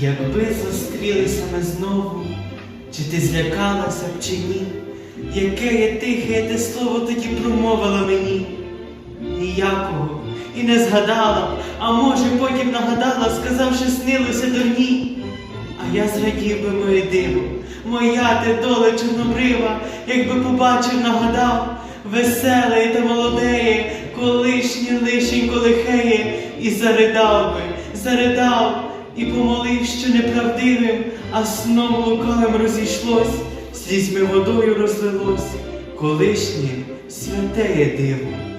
Якби зустрілися ми знову, чи ти злякалася б чи ні? Яке я тихе те слово тоді промовила мені? Ніякого і не згадала, а може потім нагадала, сказавши, снилося дурні. А я зрадів би моє диво, моя ти доле чорнобрива, якби побачив, нагадав, веселе та молодеє, колишнє лишенько лихеє, і заридав би, заридав, і помолив, що неправдивим, а сном лукавим розійшлось, слізьми водою розлилось, колишнє святеє диво.